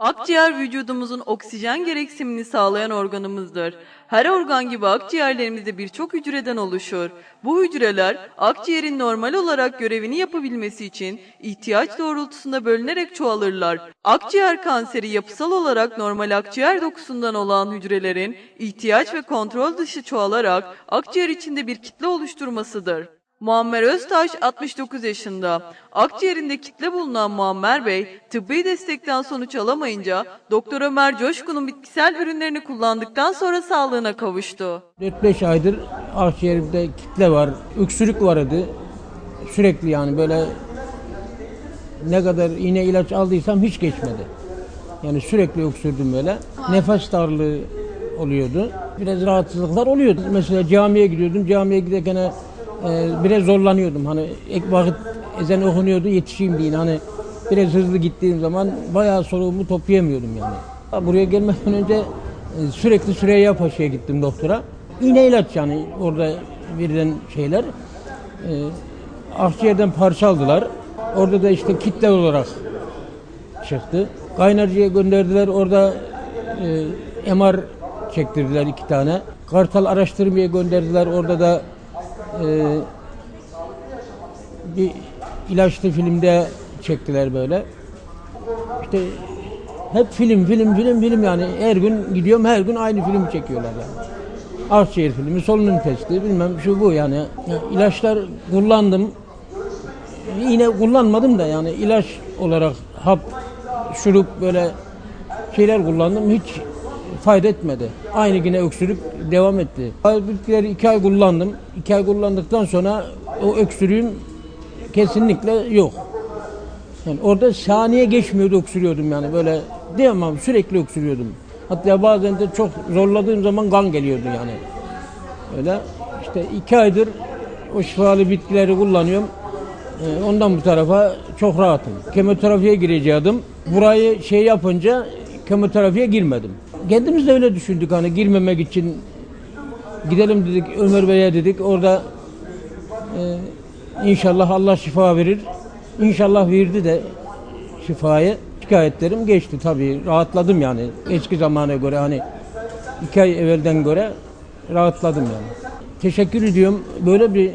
Akciğer vücudumuzun oksijen gereksinimini sağlayan organımızdır. Her organ gibi akciğerlerimizde birçok hücreden oluşur. Bu hücreler akciğerin normal olarak görevini yapabilmesi için ihtiyaç doğrultusunda bölünerek çoğalırlar. Akciğer kanseri yapısal olarak normal akciğer dokusundan olan hücrelerin ihtiyaç ve kontrol dışı çoğalarak akciğer içinde bir kitle oluşturmasıdır. Muammer Öztaş 69 yaşında. Akciğerinde kitle bulunan Muammer Bey, tıbbi destekten sonuç alamayınca Doktor Ömer Coşkun'un bitkisel ürünlerini kullandıktan sonra sağlığına kavuştu. 4-5 aydır akciğerimde kitle var, öksürük var idi. Sürekli yani böyle ne kadar iğne ilaç aldıysam hiç geçmedi. Yani sürekli öksürdüm böyle. Nefes darlığı oluyordu. Biraz rahatsızlıklar oluyordu. Mesela camiye gidiyordum. Camiye giderken e, biraz zorlanıyordum. Hani ek vakit ezan okunuyordu yetişeyim diye. Hani biraz hızlı gittiğim zaman bayağı soluğumu toplayamıyordum yani. Buraya gelmeden önce e, sürekli Süreyya Paşa'ya gittim doktora. İğne ilaç yani orada verilen şeyler. E, akciğerden parça aldılar. Orada da işte kitle olarak çıktı. Kaynarcı'ya gönderdiler. Orada e, MR çektirdiler iki tane. Kartal araştırmaya gönderdiler. Orada da bir ilaçlı filmde çektiler böyle. İşte hep film, film, film, film yani her gün gidiyorum her gün aynı filmi çekiyorlar yani. Akciğer filmi, solunum testi, bilmem şu bu yani. Ya ilaçlar kullandım. Yine kullanmadım da yani ilaç olarak hap, şurup böyle şeyler kullandım. Hiç fayda etmedi. Aynı yine öksürük devam etti. Bitkileri iki ay kullandım. İki ay kullandıktan sonra o öksürüğüm kesinlikle yok. Yani orada saniye geçmiyordu öksürüyordum yani böyle diyemem sürekli öksürüyordum. Hatta bazen de çok zorladığım zaman kan geliyordu yani. Öyle işte iki aydır o şifalı bitkileri kullanıyorum. Ee, Ondan bu tarafa çok rahatım. Kemoterapiye gireceğim. Burayı şey yapınca kemoterapiye girmedim. Kendimiz de öyle düşündük hani girmemek için gidelim dedik Ömer Bey'e dedik orada e, inşallah Allah şifa verir. İnşallah verdi de şifayı. Şikayetlerim geçti tabii. Rahatladım yani. Eski zamana göre hani iki ay evvelden göre rahatladım yani. Teşekkür ediyorum. Böyle bir